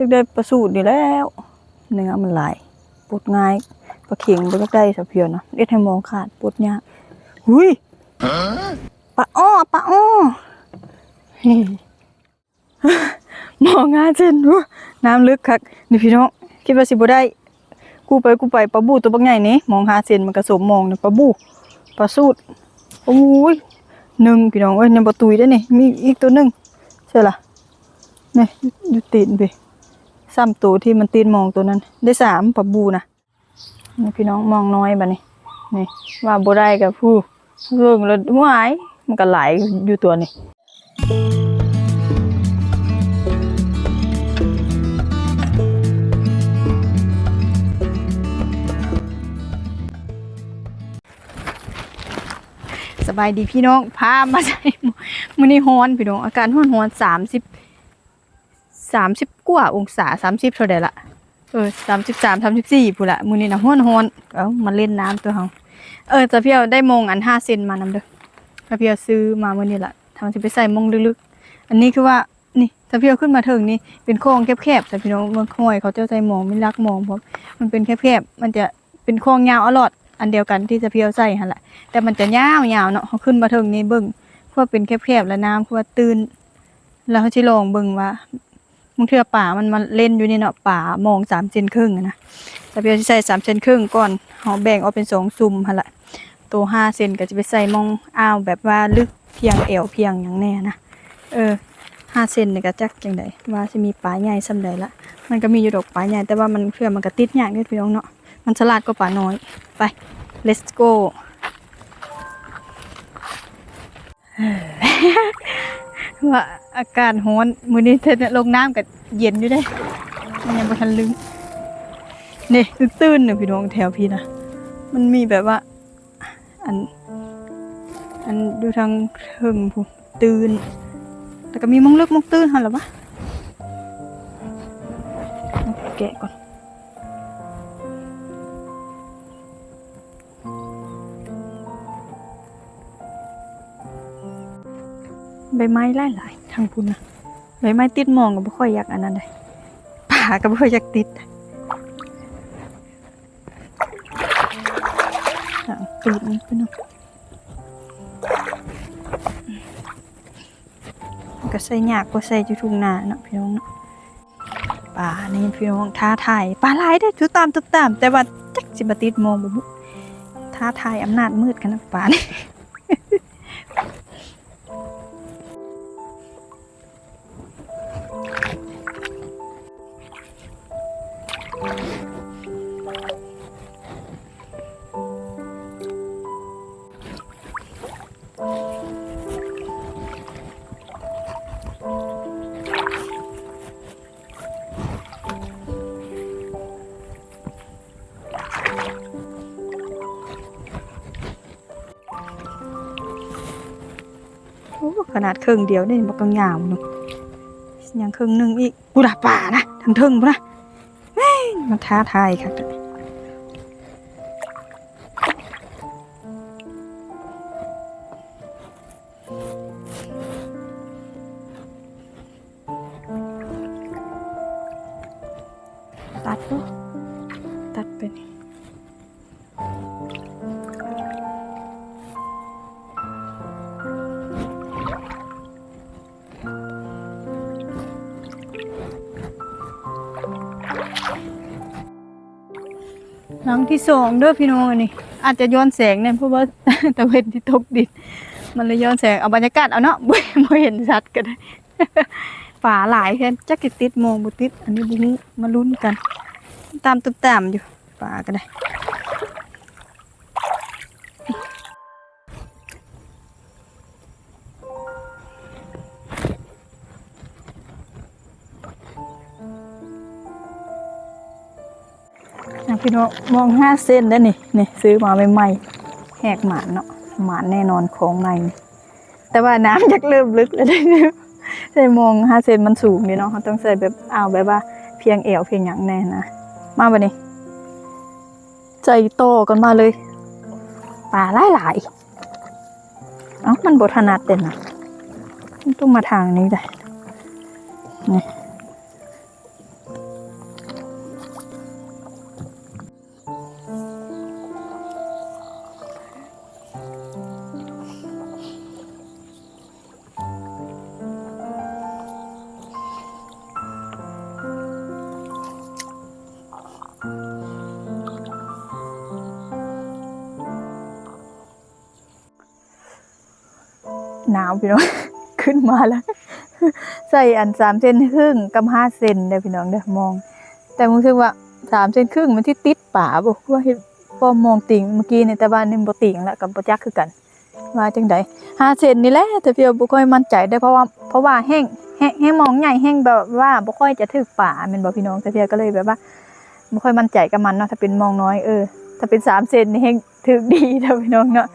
อยากได้ประสูตรนี่แล้วเนื้อมันหลายปวดง่ายปลาเข็งบ่อยากได้สักเพียวนะเอ็ดให้มองขาดปวดยากหุยปลาอ้อปลาอ้อเฮ้มองง่ายเจนรู้น้ำลึกคักนี่พี่น้องคิดว่าสิบ่ได้กูไปกูไปปลาบูตัวบักใหญ่นี่มองหาเซนมันก็สมมองนะปลาบูปลาสูดโอ้ยหนึ่งพี่น้องเอ้ยยังบ่ตุยได้นี่มีอีกตัวหนึ่งใช่ล่ะนี่อยู่ตีนไป ซ้ำตัวที่มันตีนมองตัวนั้น ได้สามปลาบูนะนี่พี่น้องมองน้อยบัดนี้นี่ว่าบ่ได้กับผู้เรื่องแล้วหวาย มันก็หลายอยู่ตัวนี้สบายดีพี่น้องพามาใส่มือนี้ร้อนพี่น้อง อาการร้อนร้อนสามสิบ สามสิบกว่าองศาสามสิบเท่าใดละเออสามสิบสามสามสิบสี่พูละมือนี้นะร้อนร้อนเอ้ามาเล่นน้ำตัวเฮาเออจะเพียวได้มงอันห้าเซนมานำเด้อถ้าเพียวซื้อมามือนี้ละทำสิไปใส่มงลึกๆ อันนี้คือว่านี่ถ้าเพียวขึ้นมาถึงนี่เป็นโค้งแคบๆแต่พี่น้องเมืองค่อยเขาเจ้าใจมองไม่รักมองเพราะมันเป็นแคบๆมันจะเป็นโค้งยาวอลอดอันเดียวกันที่จะเพียวใส่หันแหละแต่มันจะยาวยาวๆเนาะเขาขึ้นมาถึงนี่เบิ่งเพราะว่าเป็นแคบๆแล้วน้ำเพราะว่าตื่นแล้วเขาสิลองเบิ่งว่า บางเทื่อป่ามันมาเล่นอยู่นี่เนาะป่ามองสามเซนครึ่งอะนะแต่เพียวสิใส่สามเซนครึ่งก่อนเขาแบ่งออกเป็นสองซุ่มหั่นละตัวห้าเซนก็จะไปใส่มองอ้าวแบบว่าลึกเพียงเอวเพียงอย่างแน่นะเออห้าเซนนี่ก็จักจังใดว่าสิมีปลาใหญ่ส่ำใดละมันก็มีอยู่ดอกปลาใหญ่แต่ว่ามันเพื่อมันก็ติดยากนิดพี่น้องเนาะมันฉลาดกว่าปลาน้อยไป let's go ว่าอากาศร้อนมื้อนี้เธอลงน้ำกับเย็นอยู่ได้มันยังบ่ทันลึงนี่ตื้นๆน่ะพี่น้องแถวพี่นะมันมีแบบว่า อัน อันดูทางเทิงผู้ตื่นแล้วก็มีมองลึกมองตื้นหั่นล่ะวะแกะก่อน ใบไม้หลายๆทางพุ่นนะใบไม้ติดมองก็บ่ค่อยอยากอันนั้นเลยป่าก็บ่ค่อยอยากติดตูดนี่เพิ่นเนาะก็ใส่ยากกว่าใส่อยู่ทุ่งนาเนาะพี่น้องเนาะป่านี่พี่น้องท้าทายป่าหลายเด้อจุตามตุบตาม แต่ว่าจักสิบติดมองบ่บุท้าทายอำนาจมืดกันนะป่านี่ ขนาดครึ่งเดียวนี่บอกกังยาวนาะยังครึ่งหนึ่งอีกบุดาป่านะทั้งเทิงบุนะมันท้าทายค่ะ หลังที่สองเด้อพี่น้องนี่ อาจจะย้อนแสงเนี่ยเพราะว่าตะเวนที่ตกดินมันเลยย้อนแสงเอาบรรยากาศเอาเนาะบ่บ่เห็นชัดก็ได้ป่าหลายแค่จักสิติดมองบ่ติด อันนี้บุ้งมาลุ้นกัน ตามตุบตามอยู่ฝ่าก็ได้ พี่น้องมองห้าเส้นได้นี่นี่ซื้อมาใหม่ๆแหกหมานเนาะหมานแน่นอนของใหม่แต่ว่าน้ำยักเริ่มลึกแล้วได้เนี่ยใส่มองห้าเซนมันสูงนี่เนาะเขาต้องใส่แบบเอาแบบว่าเพียงเอวเพียงอย่างแน่นะมาบันนี้ ใจโตกันมาเลยปลาหลายหลายๆเอ้ามันบทนัดเด่นนะต้องมาทางนี้ได้นี่ นาวพี่น้อง ขึ้นมาแล้วใส่อันสามเซนครึ่งกับห้าเซนเด้อพี่น้องเด้อมอง แต่รู้สึกว่าสามเซนครึ่งมันที่ติดป่าบ่ว่าเห็นพอมองติ่งเมื่อกี้ในแต่บ้านนี่บ่ติ่งแล้วกับบ่จักคือกันว่าจังไดห้าเซนนี่แหละแต่เพียวบ่ค่อยมั่นใจได้เพราะว่าเพราะว่าแห้งแห้งแห้งมองใหญ่แห้งแบบว่าบ่ค่อยจะถึกป่าแม่นบ่พี่น้องแต่เพียวก็เลยแบบว่าบ่ค่อยมั่นใจกับมันเนาะถ้าเป็นมองน้อยเออถ้าเป็นสามเซนนี่แห้งถึกดีเด้อพี่น้องเนาะ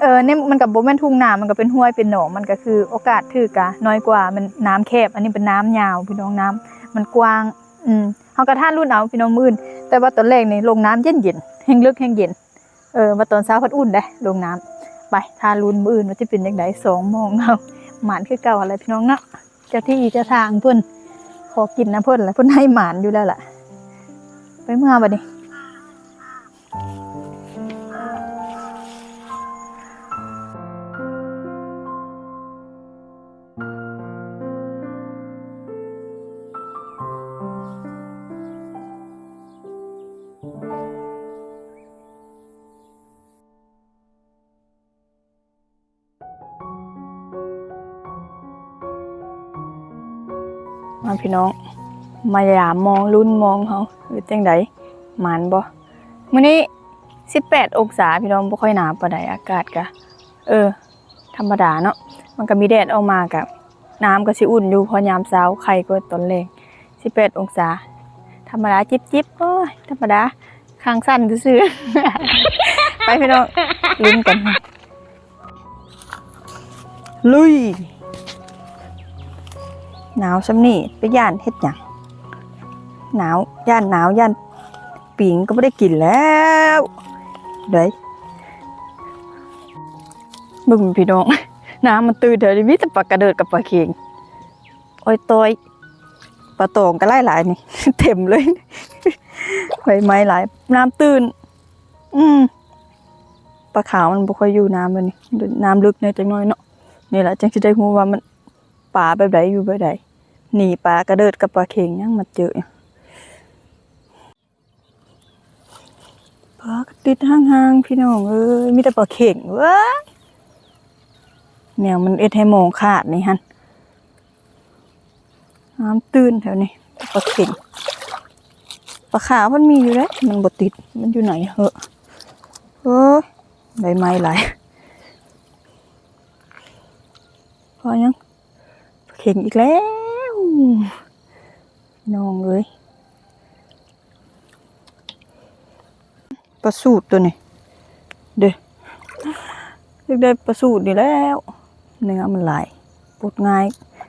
เออเนี่ยมันกับโบแม่นทุ่งนามันก็เป็นห้วยเป็นหนองมันก็คือโอกาสถือกะ น้อยกว่ามันน้ำแคบ อันนี้เป็นน้ำยาวพี่น้องน้ำมันกว้าง อืมเฮากระท่านรุ่นเอาพี่น้องมื่นแต่ว่าตอนแรกนี่ลงน้ำเย็นเย็นแห้งลึกแห้งเย็นเออมาตอนเช้าพัดอุ่นได้ลงน้ำไปทานรุ่นมื่นว่าจะเป็นยังไงสองโมงเอาหมานคือเก่าอะไรพี่น้องเนาะเจ้าที่เจ้าทางเพิ่นขอกินนะเพิ่นแหละเพิ่นให้หมานอยู่แล้วล่ะ ไปเมื่อบัดนี้ มาพี่น้อง มายามมองรุ่นมองเขาหรือจังไดหมานบ่มื้อนี้ 18 องศาพี่น้องบ่ค่อยหนาวปานใดอากาศก็เออ ธรรมดาเนาะมันก็มีแดดออกมากับน้ำก็สิอุ่นอยู่พอยามเช้าไข่ก็ตอนแรง18 องศา ธรรมดาจิบๆโอ้ยธรรมดาข้างสั้นซื่อไปพี่น้องลุ้นกันลุย หนาวซำนี่ไปย่านเฮ็ดหยังหนาวย่านหนาวย่านปิงก็ไม่ได้กินแล้วเด้ยบึงพี่น้องน้ำมันตื่นเดี๋ยวนี้มีแต่ปลากระเดิดกับปลาเค็งโอ้ยตอยปลาโตงก็ไล่หลายนี่ เต็มเลยใบไม้หลาย น้ำตื่น อืมปลาขาวมันบ่ค่อยอยู่น้ำเลยนี่น้ำลึกเนี่ยจังน้อยเนาะนี่แหละจังสิได้ฮู้ว่ามันปลาแบบใดอยู่แบบใด หนีปลากระเดิดกับปลาเข็งยังมาเจอปลาติดห่างๆพี่น้องเอ้ยมีแต่ปลาเข็งเว้ยแนวมันเอ็ดให้มองขาดนี่ฮันน้ำตื้นแถวนี้ปลาเข็งปลาขาวมันมีอยู่แล้วมันบ่ติดมันอยู่ไหนเหอะเอ้ยใบไม้หลายพอยังเข่งอีกแล้ว น้องเอ้ยประสูตรตัวนี้ เด้อเรียกได้ประสูตรนี่แล้วเนื้อมันไหลปวดง่าย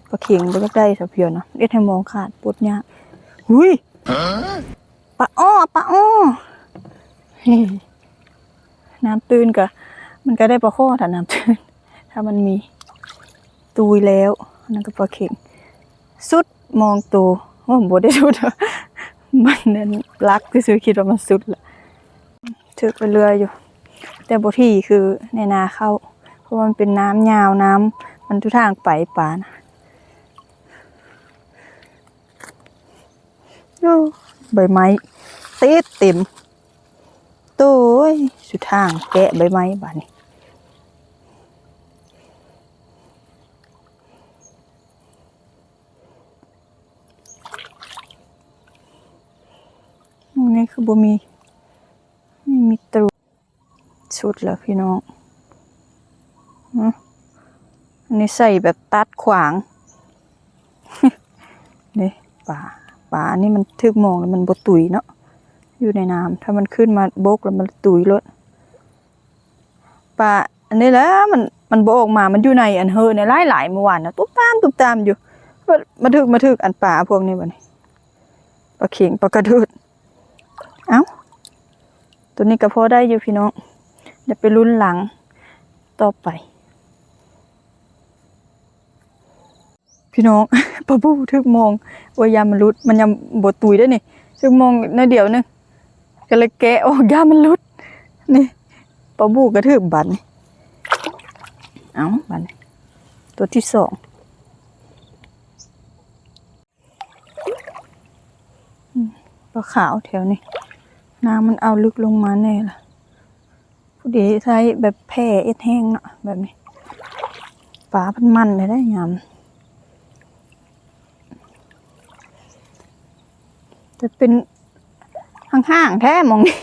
ปลาเข่งบ่อยากได้สะเพียวนะเอ็ดให้มองขาดปวดยากหุยปลาอ้อปลาอ้อน้ำตื้นกะมันก็ได้ปลาข้อถ้าน้ำตื้นถ้ามันมีตุยแล้วนั่นก็ปลาเข็ง สุดมองตัวว่าผมบ่ได้สุดมันนั่นรักที่ซื้อคิดว่ามันสุดละถึกไปเรืออยู่ แต่บ่ที่คือในนาเข้า เพราะมันเป็นน้ำยาวน้ำมันทุกทางไปป่านะโอ้ใบไม้เต็ดเต็มโต้ยสุดทางแกะใบไม้บ้าดนี้ นี้คือบ่มีไม่มีตรูสุดแล้วพี่น้องอันนี้ใส่แบบตัดขวางนี่ป่าป่าอันนี้มันทึกมองแล้วมันบตุยเนาะอยู่ในน้ำถ้ามันขึ้นมาโบกแล้วมันตุยรถป่าอันนี้แล้วมันมันโบกมามันอยู่ในอันเฮอในหลายหลายเมื่อวานนะตุ๊บตามตุ๊บตามอยู่มาถึกมาถึกอันป่าพวกนี้บ่นี่ปลาเข็งปลากระดิด เอ้า ตัวนี้ก็พอได้อยู่พี่น้อง เดี๋ยวไปรุ่นหลังต่อไป พี่น้องปะบูทึกมองว่ายามันรุด มันยังบดตุยได้นี่ทึกมองในเดี๋ยวนึงก็เลยแกะออกยามันรุด นี่ปะบูกระทึกบันนี่เอ้าบันตัวที่สองปลาขาวแถวนี้ น้ำมันเอาลึกลงมาแน่ล่ะผู้เดียใช้แบบแพร่เอ็ดแห้งเนาะแบบนี้ปลาพันมันได้ได้ยามจะเป็นห่างๆแท้มองนี่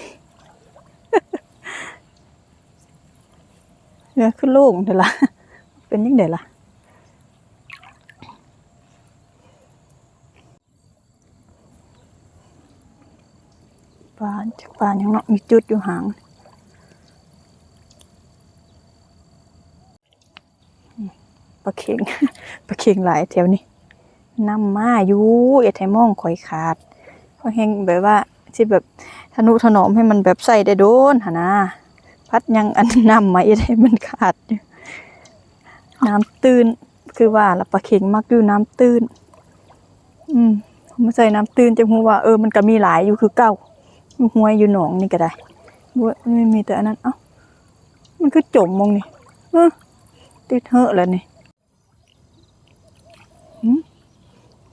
เนื้อขึ้นโล่งเดี๋ยวละเป็นยังไงล่ะ ปลาจากปลาอย่างเนาะมีจุดอยู่หางปลาเข็งปลาเข็งหลายแถวนี้น้ำมาอยู่อย่าไทมองข่อยขาดเพราะแห้งแบบว่าที่แบบทนุถนอมให้มันแบบใส่ได้โดนหนะพัดยังอันน้ำมาอย่าไทมันขาด น้ำตื้นคือว่าละปลาเข็งมักอยู่น้ำตื้น อืมมาใส่น้ำตื้นจะหูว่าเออมันก็มีหลายอยู่คือเก้า อยู่ห้วยอยู่หนองนี่ก็ได้บ่ไม่มีแต่อันนั้น เอ้า มันคือจมมองนี่เออติดเหอะแล้วนี่หืม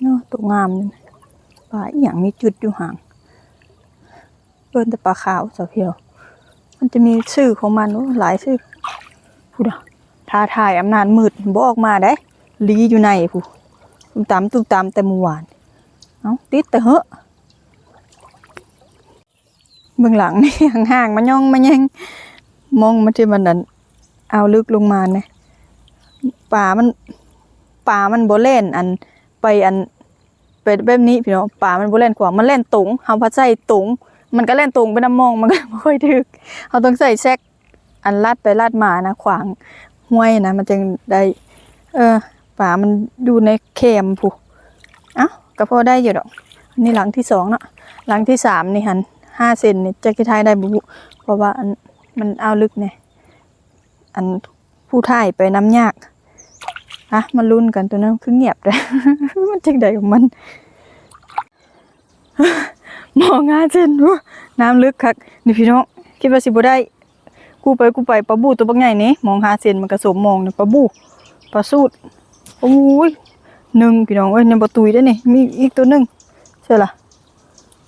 เนาะตัวงามนี่ปลาอีหยังมีจุดอยู่ห่างเปิ้นแต่ปลาขาวสาวเพียว มันจะมีชื่อของมันหลายชื่อพูดอะท้าทายอำนาจมืดบ่ออกมาได้ลีอยู่ในผู้ตุ้มตามตุ้มตามแต่เมื่อวาน เอ้าติดแต่เหอะ เบื้องหลังนี่ห่างๆมันย่องมันยังมองมาที่มันนั่นเอาลึกลงมาเนี่ยป่ามันป่ามันโบเล่นอันไปอันเป็นแบบนี้พี่น้องป่ามันโบเล่นกว่ามันเล่นตุงเฮาพัดใส่ตุงมันก็เล่นตุงไปน้ำมองมันก็ไม่ค่อยถึกเฮาต้องใส่แซกอันลาดไปลาดมานะขวางห้วยนะมันจึงได้ เออป่ามันอยู่ในเข็มผู้เอ้าก็พอได้อยู่ดอกอันนี่หลังที่สองเนาะหลังที่สามนี่หัน ห้าเซนเนี่ยจะคิดทายได้บุเพราะว่าอันมันเอาลึกเนี่ยอันผู้ถ่ายไปน้ำยากอะมาลุ้นกันตัวนั้นคือเงียบเลยมันจังใดของมันมองงาเจนวะน้ำลึกคักนี่พี่น้องคิดว่าสิบ่ได้กูไปกูไปปลาบูตัวบักใหญ่นี่มองหาเซนมันกระสมมองเนี่ยปลาบูปลาสูดโอ้ยหนึ่งพี่น้องเอ้ยในประตูได้นี่มีอีกตัวหนึ่งใช่ล่ะ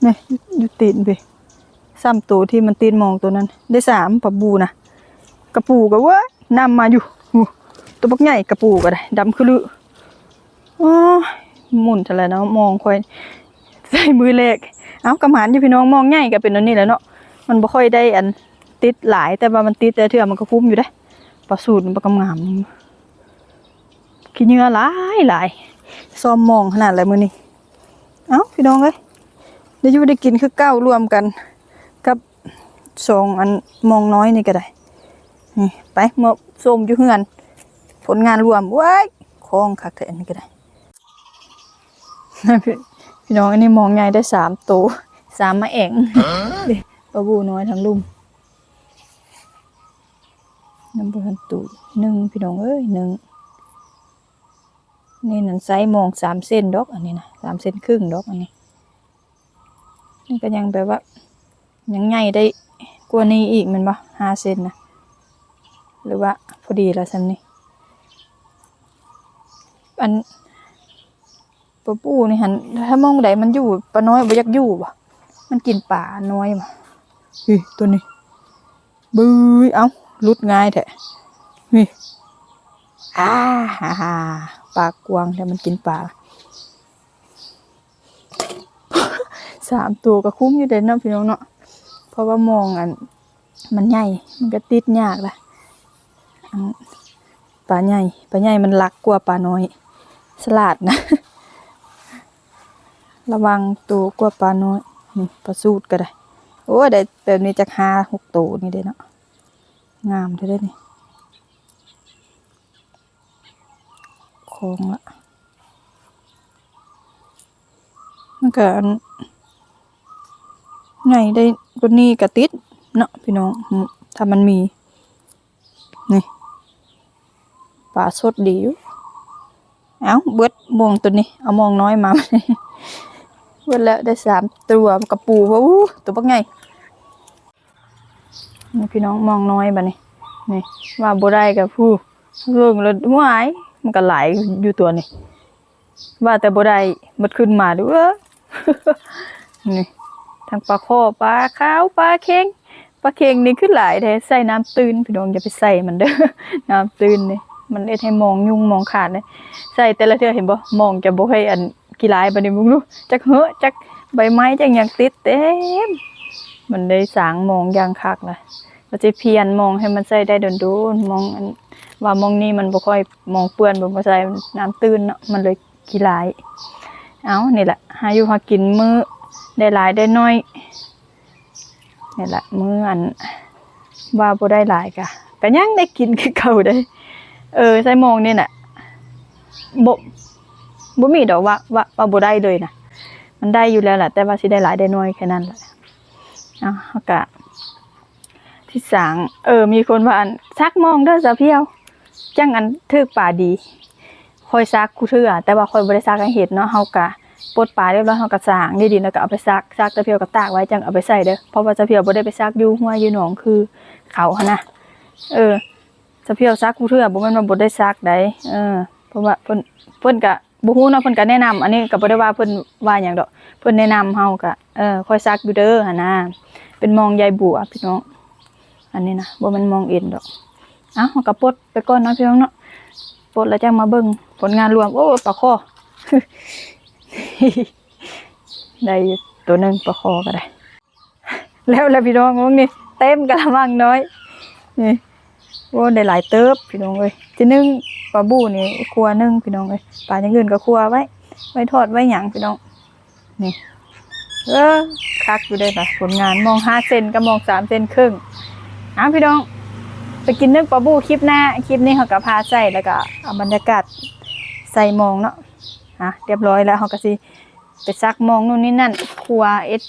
นี่อยู่ตีนไป ซ้ำตัวที่มันตีนมองตัวนั้น ได้สามปะบูนะกระปูก็เว่านำมาอยู่ ตัวบักใหญ่กระปูก็ได้ดำคือลืออ๋อหมุนเท่าไหร่นะมองค่อยใส่มือเล็กเอ้ากระหมานอยู่พี่น้องมองง่ายก็เป็นอันนี้แหล้วเนาะมันบ่ค่อยได้อันติดหลายแต่ว่ามันติดแต่เถื่อมันก็คุ้มอยู่ได้ปลาสูตรปลากำงามขี้เหงื่อหลายหลายซ้อมมองขนาดอะไรมือนี่เอ้าพี่น้องเอ้ยได้อยู่ได้กินคือเก้ารวมกัน กับสองอันมองน้อยนี่ก็ได้นี่ไปมาส้มอยู่เฮือน ผลงานรวมว้ายคล้องคักแต่อันนี้ก็ได้พี่พี่น้องอันนี้มองใหญ่ได้สามตัวสามมาเองปลาบูน้อยทั้งลุ่มน้ำบนตูหนึ่งพี่น้องเอ้ยหนึ่งนี่นันไซมองสามเส้นดอกอันนี้นะสามเส้นครึ่งดอกอันนี้นี่ก็ยังแบบว่า ยังใหญ่ได้กว่านี้อีกแมันบ่ห้าเซนนะ หรือว่าพอดีแล้วซันนี่อันปลาปูนี่หันถ้ามองใดมันอยู่ปลาน้อยบ่อยากอยู่บ่มันกินป่าน้อยบ่เฮ้ยตัวนี้บื้อเอ้าลุดง่ายแท้เฮ้ยอ่าฮ่าฮ่าปลากวางแต่มันกินปลาสามตัวก็คุ้มอยู่เด่นเนาะพี่น้องเนาะ เพราะว่ามองอันมันใหญ่ มันก็ติดยากล่ะปลาใหญ่ปลาใหญ่มันรักกว่าปลาน้อย สลัดนะ ระวังตัวกว่าปลาน้อย นี่ปลาสูดก็ได้ โอ้ยได้แบบนี้จากห้าหกตัวนี่เด้เนาะ งามเท่าได้นี่คงละมันก็ ไงได้กว่านี้กระติดเนาะพี่น้องอืมถ้ามันมี นี่ปลาสดดีอยู่เอ้าเบิดมองตัวนี้ เอามองน้อยมาเบิดแล้วได้สามตัวกระปูว่าอู้ตัวปักไงนี่พี่น้องมองน้อยบะนี่นี่ว่าบ่ได้กับผู้เรื่องแล้วหวายมันก็หลายอยู่ตัวนี่ว่าแต่บ่ได้มันขึ้นมาดูเออนี่ ทั้งปลาคอปลาขาวปลาเค็งปลาเค็งนี่คือหลายแท้ใส่น้ำตื้นพี่น้องอย่าไปใส่มันเด้อน้ำตื้นนี่มันเอ็ดให้มองยุ่งมองขาดเลยใส่แต่ละเทื่อเห็นบ่มองจะบ่ให้อันกีฬายบัดนี้มึงดูจักเหอะจักใบไม้จักหยังติดเต็มมันได้สางมองอย่างคักเลยเราจะเพียนมองให้มันใส่ได้โดนๆมองอันว่ามองนี่มันบ่ค่อยมองเปื้อนบ่บ่ใส่น้ำตื้นเนาะมันเลยกีฬาย เอานี่แหละหาอยู่หากินมื้อ ได้หลายได้น้อยนี่แหละมื้ออันว่าบ่ได้หลายกะก็ยังได้กินคือเก่าได้ เออใส่มองนี่น่ะบ่บ่มีดอกว่าว่าว่าบ่ได้เลยนะมันได้อยู่แล้วแหละแต่ว่าสิได้หลายได้น้อยแค่นั้นแหละเอาเฮาก็ที่สางเออ มีคนว่าอันซักมองเด้อสาวเพียวจังอันถึกป่าดีค่อยซักกูเทื่อแต่ว่าค่อยบ่ได้ซักให้เห็ดเนาะเฮาก็ ปลดปลาเรียบร้อยเฮาก็สางดีๆแล้วก็เอาไปซักซักตะเพียวก็ตากไว้จังเอาไปใส่เด้อเพราะว่าตะเพียวบ่ได้ไปซักอยู่ห้วยอยู่หนองคือเขาหนะเออสะเพียวซักกูเทื่อบ่แม่นว่าบ่ได้ซักได้เออเพราะว่าเพิ่นเพิ่นก็บ่ฮู้เนาะเพิ่นก็แนะนำอันนี้ก็บ่ได้ว่าเพิ่นว่าหยังดอกเพิ่นแนะนำเฮาก็เออค่อยซักอยู่เด้อหั่นนะเป็นมองยายบัวพี่น้อง อันนี้นะบ่แม่นมองเอ็นดอกเอ้าเฮาก็ปลดไปก่อนเนาะพี่น้องเนาะปลดแล้วจังมาเบิ่งผลงานรวมโอ้ปลาคอ ได้ตัวหนึงปลาคอก็ได้ แล้วแล้วพี่น้องงงนี่เต็มกะละมังน้อยนี่โอ้ได้หลายเติบพี่น้องเอ้ยจะนึ่งปลาบูนี่ครัวนึ่งพี่น้องเอ้ยปลาอย่างอื่นก็ครัวไว้ ไว้ทอดไว้หยังพี่น้องนี่เออคักอยู่ได้ปะผลงานมองห้าเซนกับมองสามเซนครึ่งอ้าพี่น้องไปกินนึ่งปลาบูคลิปหน้าคลิปนี้เขาก็พาใส่แล้วก็เอาบรรยากาศใส่มองเนาะ อะเรียบร้อยแล้วเขาก็สิไปซักมองนู่นนี่นั่นครัวเอส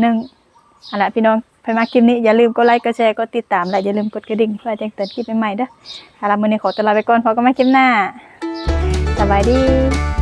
หนึ่งเอาละพี่น้องไปมาคลิปนี้อย่าลืมกดไลค์กดแชร์กดติดตามและอย่าลืมกดกระดิ่งเพื่อแจ้งเตือนคลิปใหม่ๆเด้อเอาละมื้อนี้ขอตัวลาไปก่อนพบกันใหม่คลิปหน้าสบายดี